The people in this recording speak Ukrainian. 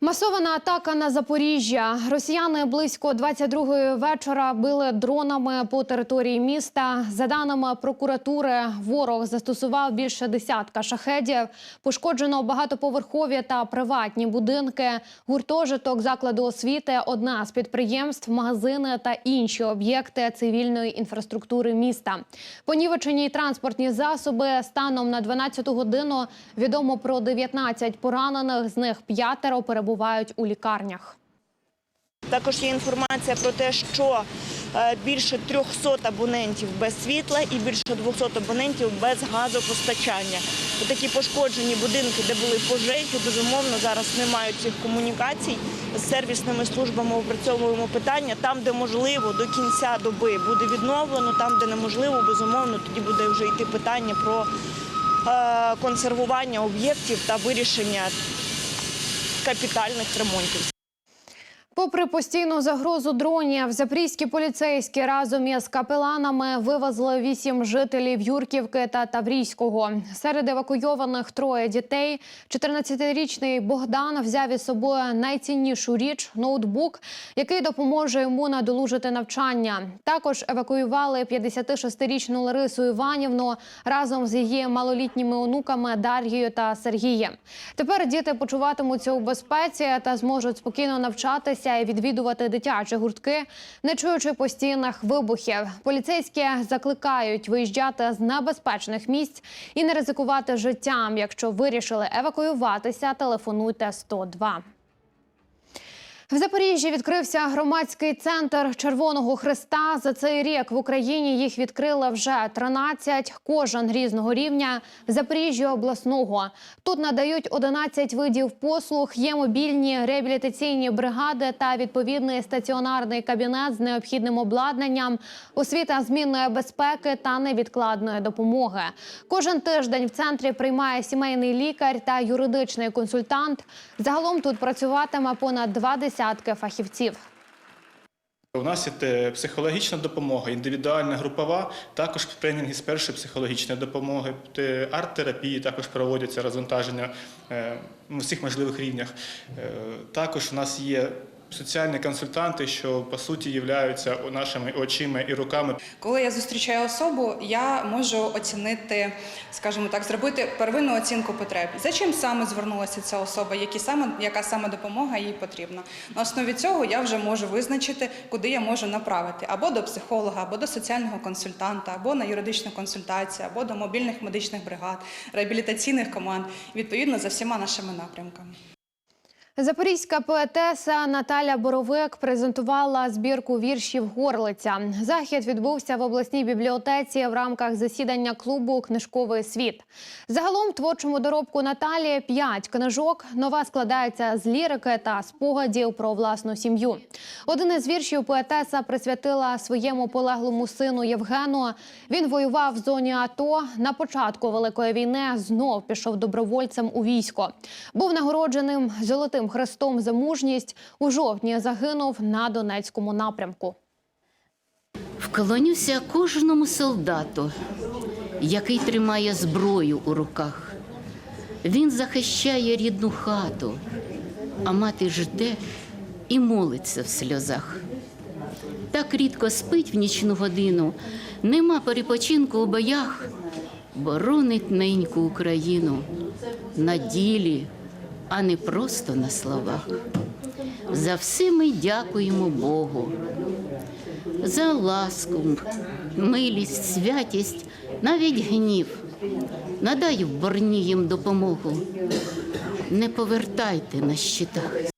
Масована атака на Запоріжжя. Росіяни близько 22-ї вечора били дронами по території міста. За даними прокуратури, ворог застосував більше десятка шахедів. Пошкоджено багатоповерхові та приватні будинки, гуртожиток, заклади освіти, одна з підприємств, магазини та інші об'єкти цивільної інфраструктури міста. Понівечені транспортні засоби станом на 12 годину відомо про 19 поранених. З них п'ятеро перебувають у лікарнях. Також є інформація про те, що е, більше 300 абонентів без світла і більше 200 абонентів без газопостачання. Такі пошкоджені будинки, де були пожежі, безумовно, зараз не мають цих комунікацій. З сервісними службами опрацьовуємо питання. Там, де можливо, до кінця доби буде відновлено, там, де неможливо, безумовно, тоді буде вже йти питання про е, консервування об'єктів та вирішення капітальних ремонтів. Попри постійну загрозу дронів, запорізькі поліцейські разом із капеланами вивезли вісім жителів Юрківки та Таврійського. Серед евакуйованих троє дітей. 14-річний Богдан взяв із собою найціннішу річ ноутбук, який допоможе йому надолужити навчання. Також евакуювали 56-річну Ларису Іванівну разом з її малолітніми онуками Дар'єю та Сергієм. Тепер діти почуватимуться у безпеці та зможуть спокійно навчатися і відвідувати дитячі гуртки, не чуючи постійних вибухів. Поліцейські закликають виїжджати з небезпечних місць і не ризикувати життям. Якщо вирішили евакуюватися, телефонуйте 102. В Запоріжжі відкрився громадський центр Червоного Христа. За цей рік в Україні їх відкрили вже 13, кожен різного рівня. В Запоріжжі обласного тут надають 11 видів послуг. Є мобільні реабілітаційні бригади та відповідний стаціонарний кабінет з необхідним обладнанням, освіта змінної безпеки та невідкладної допомоги. Кожен тиждень в центрі приймає сімейний лікар та юридичний консультант. Загалом тут працюватиме понад два десятки фахівців. У нас є психологічна допомога, індивідуальна, групова, також тренінги з першої психологічної допомоги, арт-терапії також проводяться розвантаження е, на всіх можливих рівнях. Е, Також у нас є соціальні консультанти, що по суті являються нашими очима і руками Коли я зустрічаю особу, я можу оцінити, скажімо так, зробити первинну оцінку потреб. За чим саме звернулася ця особа, які саме, яка саме допомога їй потрібна. На основі цього я вже можу визначити, куди я можу направити або до психолога, або до соціального консультанта, або на юридичну консультацію, або до мобільних медичних бригад, реабілітаційних команд, відповідно за всіма нашими напрямками. Запорізька поетеса Наталя Боровик презентувала збірку віршів Горлиця. Захід відбувся в обласній бібліотеці в рамках засідання клубу Книжковий світ. Загалом творчому доробку Наталі п'ять книжок. Нова складається з лірики та спогадів про власну сім'ю. Один із віршів поетеса присвятила своєму полеглому сину Євгену. Він воював в зоні АТО. На початку великої війни знов пішов добровольцем у військо. Був нагородженим золотим хрестом за мужність. У жовтні загинув на Донецькому напрямку. Вклонюся кожному солдату, який тримає зброю у руках. Він захищає рідну хату, а мати жде і молиться в сльозах. Так рідко спить в нічну годину, нема перепочинку у боях, боронить неньку Україну на ділі, а не просто на словах. За все ми дякуємо Богу за ласку, милість, святість, навіть гнів. Надай в борні їм допомогу. Не повертайте на щитах.